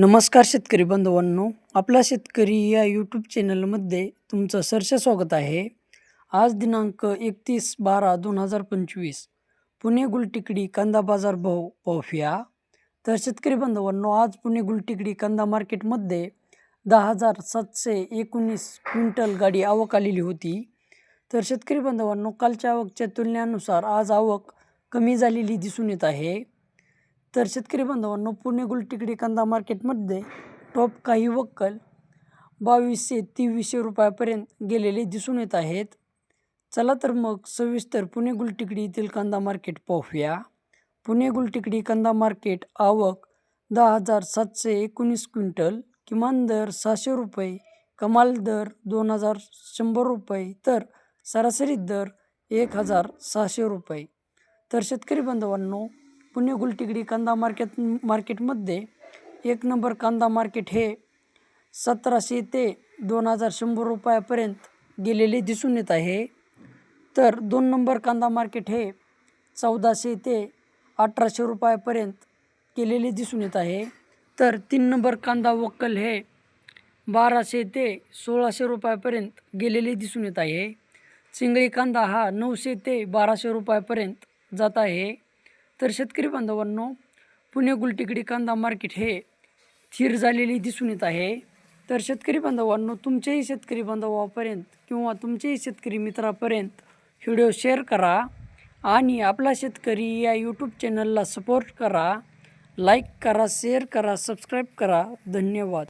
नमस्कार शेतकरी बांधवांनो आपला शेतकरी या यूट्यूब चॅनलमध्ये तुमचं सरसे स्वागत आहे. आज दिनांक एकतीस बारा दोन हजार पंचवीस पुणे गुलटिकडी कांदा बाजार भाव पाहूया. तर शेतकरी बांधवांनो आज पुणे गुलटिकडी कांदा मार्केटमध्ये दहा हजार सातशे एकोणीस क्विंटल गाडी आवक आलेली होती. तर शेतकरी बांधवांनो कालच्या आवकच्या तुलनेनुसार आज आवक कमी झालेली दिसून येत आहे. तर शेतकरी बांधवांनो पुणे गुलटिकडी कांदा मार्केटमध्ये टॉप काही वक्कल बावीसशे तेवीसशे रुपयापर्यंत गेलेले दिसून येत आहेत. चला तर मग सविस्तर पुणे गुलटिकडी येथील कांदा मार्केट पाहूया. पुणे गुलटिकडी कांदा मार्केट आवक दहा हजार सातशे एकोणीस क्विंटल किमान दर सहाशे रुपये कमाल दर दोन हजार शंभर रुपये तर सरासरी दर एक हजार सहाशे रुपये. तर शेतकरी बांधवांनो पुणे गुलटिकडी कांदा मार्केट मार्केटमध्ये एक नंबर कांदा मार्केट हे सतराशे ते दोन हजार शंभर रुपयापर्यंत गेलेले दिसून येत आहे. तर दोन नंबर कांदा मार्केट हे चौदाशे ते अठराशे रुपयापर्यंत गेलेले दिसून येत आहे. तर तीन नंबर कांदा वक्कल हे बाराशे ते सोळाशे रुपयापर्यंत गेलेले दिसून येत आहे. चिंगळी कांदा हा नऊशे ते बाराशे रुपयापर्यंत जात आहे. तर शेतकरी बांधवांनो पुणे गुलटिकडी कांदा मार्केट हे स्थिर झालेली दिसून येत आहे. तर शेतकरी बांधवांनो तुमच्याही शेतकरी बांधवापर्यंत किंवा तुमच्याही शेतकरी मित्रापर्यंत व्हिडिओ शेअर करा आणि आपला शेतकरी या यूट्यूब चॅनलला सपोर्ट करा. लाईक करा शेअर करा सबस्क्राईब करा. धन्यवाद.